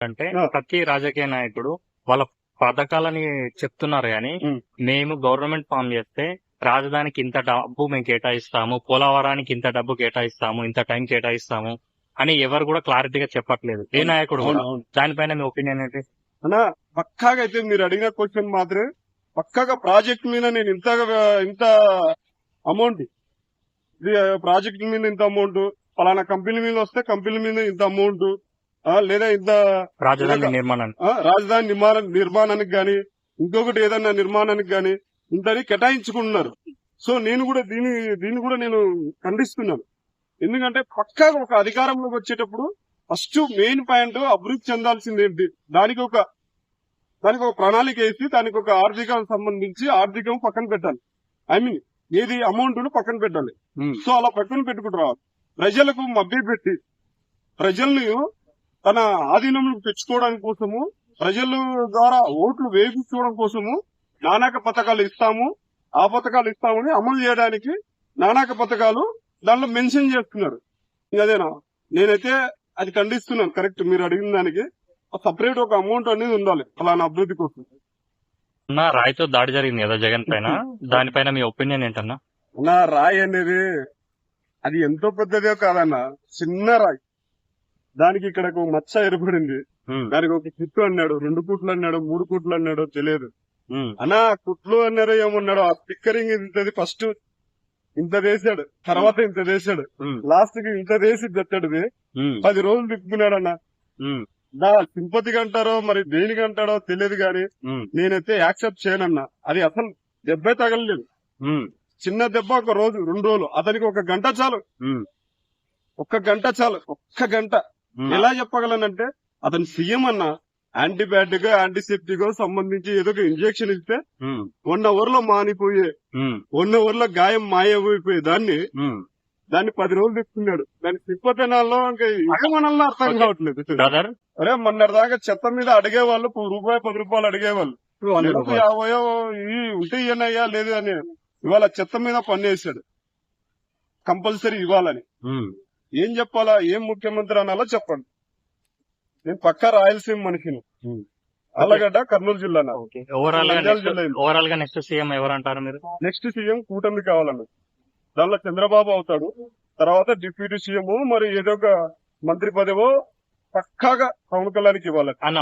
అంటే. ప్రతి రాజకీయ నాయకుడు వాళ్ళ పథకాలని చెప్తున్నారు కానీ. మేము గవర్నమెంట్ ఫామ్ చేస్తే రాజధానికి ఇంత డబ్బు మేము కేటాయిస్తాము పోలవరానికి ఇంత డబ్బు కేటాయిస్తాము ఇంత టైం కేటాయిస్తాము అని ఎవరు కూడా క్లారిటీగా చెప్పట్లేదు ఏ నాయకుడు. దానిపైన మీ ఒపీనియన్ ఏంటి అన్నా పక్కాగా అయితే మీరు అడిగిన క్వశ్చన్ మాత్రమే పక్కాగా ప్రాజెక్ట్ మీద నేను ఇంత ఇంత అమౌంట్ ప్రాజెక్ట్ మీద ఇంత అమౌంట్ పలానా కంపెనీ మీద వస్తే కంపెనీ మీద ఇంత అమౌంట్ లేదా ఇంత రాజధాని నిర్మాణానికి రాజధాని నిర్మాణ నిర్మాణానికి గాని ఇంకొకటి ఏదన్నా నిర్మాణానికి గాని ఇంతని కేటాయించుకుంటున్నారు. సో నేను కూడా దీని దీన్ని కూడా నేను ఖండిస్తున్నాను. ఎందుకంటే పక్కాగా ఒక అధికారంలోకి వచ్చేటప్పుడు ఫస్ట్ మెయిన్ పాయింట్ అభివృద్ధి చెందాల్సింది ఏంటి? దానికి ఒక దానికి ఒక ప్రణాళిక వేసి దానికి ఒక ఆర్థికం సంబంధించి ఆర్థికం పక్కన పెట్టాలి. ఐ మీన్ ఏది అమౌంట్ను పక్కన పెట్టాలి. సో అలా పక్కన పెట్టుకుంటూ రావాలి. ప్రజలకు మభ్య పెట్టి ప్రజల్ని తన ఆధీనంలోకి తెచ్చుకోవడానికి కోసము ప్రజల ద్వారా ఓట్లు వేయించుకోవడం కోసము నానాక పథకాలు ఇస్తాము ఆ పథకాలు ఇస్తామని అమలు చేయడానికి నానాక పథకాలు దాంట్లో మెన్షన్ చేస్తున్నారు. అదేనా? నేనైతే అది ఖండిస్తున్నాను కరెక్ట్ మీరు అడిగిన దానికి. సపరేట్ ఒక అమౌంట్ అనేది ఉండాలి అలానా అభివృద్ధి కోసం. అన్న రాయితో దాడి జరిగింది కదా జగన్ పైన? దానిపైన మీ ఒపీనియన్ ఏంటన్నా? నా రాయి అనేది అది ఎంతో పెద్దదే కాదన్న చిన్న రాయి. దానికి ఇక్కడ ఒక మచ్చ ఏర్పడింది. దానికి ఒక కుట్టు అన్నాడు. రెండు కుట్లు అన్నాడు మూడు కుట్లు అన్నాడు తెలియదు. అన్నా కుట్లు అన్నారో ఏమన్నాడు ఆ స్టిక్కరింగ్ ఇంతది ఫస్ట్ ఇంత వేసాడు తర్వాత ఇంత వేసాడు లాస్ట్కి ఇంత వేసి తెచ్చాడు ఇది. పది రోజులు తిప్పుకున్నాడు అన్న దా సింపతికి అంటారో మరి దేనికి అంటాడో తెలియదు గాని నేనైతే యాక్సెప్ట్ చేయనన్నా. అది అసలు దెబ్బే తగలలేదు. చిన్న దెబ్బ ఒక రోజు రెండు రోజులు. అతనికి ఒక గంట చాలు. ఒక్క గంట చాలు. ఒక్క గంట. ఎలా చెప్పగలనంటే అతను సీఎం అన్న యాంటీబయాటిక్ యాంటీసెప్టిక్ సంబంధించి ఏదో ఒక ఇంజెక్షన్ ఇస్తే వన్ అవర్లో మానిపోయే వన్ అవర్లో గాయం మాయమైపోయే దాన్ని దాన్ని పది రోజులు తెచ్చుకున్నాడు దాని సిప్పతనాల్లో ఇంకా ఏమనాలో అర్థం కావట్లేదు. అరే మొన్నటి దాకా చెత్త మీద అడిగేవాళ్ళు పది రూపాయలు పది రూపాయలు అడిగేవాళ్ళు. యాభయో ఈ ఉంటే ఇయ్యనయ్యా లేదు అని. ఇవాళ చెత్త మీద వేసాడు కంపల్సరీ ఇవ్వాలని. ఏం చెప్పాలా? ఏం ముఖ్యమంత్రి అనాలో చెప్పండి. నేను పక్కా రాయలసీమ మనిషిని. అల్లగడ్డ కర్నూలు జిల్లా ఓవరాల్గా నెక్స్ట్ సీఎం ఎవరు అంటారు మీరు? నెక్స్ట్ సీఎం కూటమి కావాలన్న. దానిలో చంద్రబాబు అవుతాడు. తర్వాత డిప్యూటీ సీఎం మరి ఏదో ఒక మంత్రి పదవో పక్కాగా పవన్ కళ్యాణ్కి ఇవ్వాలి. అన్న